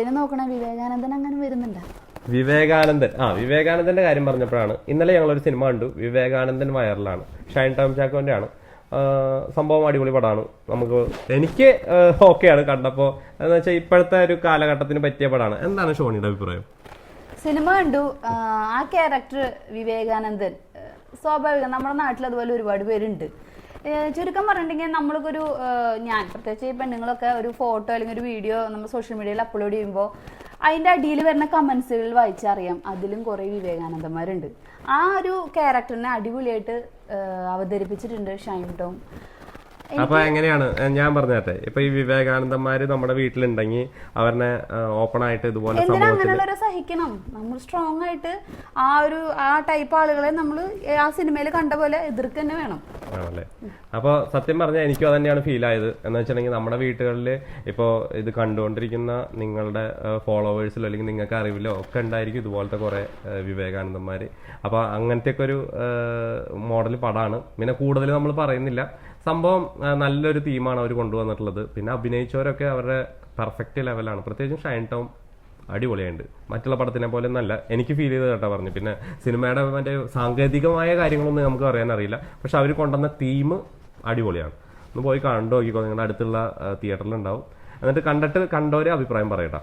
ഇതിന് നോക്കണ വിവേകാനന്ദൻ അങ്ങനെ വരുന്നുണ്ടോ. വിവേകാനന്ദൻ. ആ വിവേകാനന്ദന്റെ കാര്യം പറഞ്ഞപ്പോഴാണ്. ഇന്നലെ ഞങ്ങളൊരു സിനിമ കണ്ടു. വിവേകാനന്ദൻ വയറിലാണ്. ഷൈൻ ടോം ചാക്കോന്റെ ആണ് സംഭവം അടിപൊളി പടമാണ്. നമുക്ക് എനിക്ക് ഓക്കെയാണ് കണ്ടപ്പോൾ എന്ന് വെച്ചാൽ ഇപ്പോഴത്തെ ഒരു കാലഘട്ടത്തിന് പറ്റിയ പടമാണ്. എന്താണ് ഷോണിയുടെ അഭിപ്രായം? സിനിമ കണ്ടു. ആ, ക്യാരക്ടർ വിവേകാനന്ദൻ. സ്വാഭാവികം. നമ്മുടെ നാട്ടിൽ അതുപോലെ ഒരുപാട് പേരുണ്ട്. ചുരുക്കം പറഞ്ഞിട്ടുണ്ടെങ്കിൽ നമ്മൾക്കൊരു ഞാൻ പ്രത്യേകിച്ച് ഈ പെണ്ണുങ്ങളൊക്കെ ഒരു ഫോട്ടോ അല്ലെങ്കിൽ ഒരു വീഡിയോ നമ്മൾ സോഷ്യൽ മീഡിയയിൽ അപ്ലോഡ് ചെയ്യുമ്പോൾ അതിന്റെ അടിയിൽ വരുന്ന കമൻസുകൾ വായിച്ചറിയാം. അതിലും കുറേ വിവേകാനന്ദന്മാരുണ്ട്. ആ ഒരു ക്യാരക്ടറിനെ അടിപൊളിയായിട്ട് അവതരിപ്പിച്ചിട്ടുണ്ട് ഷൈൻ ടോം. അപ്പൊ എങ്ങനെയാണ്? ഞാൻ പറഞ്ഞത്തെ ഇപ്പൊ ഈ വിവേകാനന്ദന്മാര് നമ്മുടെ വീട്ടിലുണ്ടെങ്കിൽ അവരെ ഓപ്പൺ ആയിട്ട് ഇതുപോലെ അങ്ങനെയുള്ളവരെ സഹിക്കണം? നമ്മൾ സ്ട്രോങ് ആയിട്ട് ആ ഒരു ആ ടൈപ്പ് ആളുകളെ നമ്മൾ ആ സിനിമയിൽ കണ്ട പോലെ എതിർക്ക് തന്നെ വേണം. ആണല്ലേ? അപ്പോൾ സത്യം പറഞ്ഞാൽ എനിക്കും അത് തന്നെയാണ് ഫീൽ ആയത്. എന്ന് വെച്ചിട്ടുണ്ടെങ്കിൽ നമ്മുടെ വീട്ടുകളിൽ ഇപ്പോൾ ഇത് കണ്ടുകൊണ്ടിരിക്കുന്ന നിങ്ങളുടെ ഫോളോവേഴ്സിലോ അല്ലെങ്കിൽ നിങ്ങൾക്ക് അറിവിലോ ഒക്കെ ഉണ്ടായിരിക്കും ഇതുപോലത്തെ കുറേ വിവേകാനന്ദന്മാർ അപ്പോൾ അങ്ങനത്തെ ഒക്കെ ഒരു മോഡൽ പടമാണ് പിന്നെ കൂടുതൽ നമ്മൾ പറയുന്നില്ല. സംഭവം നല്ലൊരു തീമാണ് അവർ കൊണ്ടുവന്നിട്ടുള്ളത്. പിന്നെ അഭിനയിച്ചവരൊക്കെ അവരുടെ പെർഫെക്റ്റ് ലെവലാണ് പ്രത്യേകിച്ചും ഷൈൻ ടോം അടിപൊളിയുണ്ട് മറ്റുള്ള പടത്തിനെ പോലെ നല്ല എനിക്ക് ഫീൽ ചെയ്ത് കേട്ടോ പറഞ്ഞു. പിന്നെ സിനിമയുടെ മറ്റേ സാങ്കേതികമായ കാര്യങ്ങളൊന്നും നമുക്ക് അറിയാൻ അറിയില്ല. പക്ഷെ അവർ കൊണ്ടുവന്ന തീം അടിപൊളിയാണ്. ഒന്ന് പോയി കണ്ടു നോക്കിക്കോ. നിങ്ങളുടെ അടുത്തുള്ള തിയേറ്ററിലുണ്ടാവും എന്നിട്ട് കണ്ടിട്ട് കണ്ടവരെ അഭിപ്രായം പറയട്ടോ.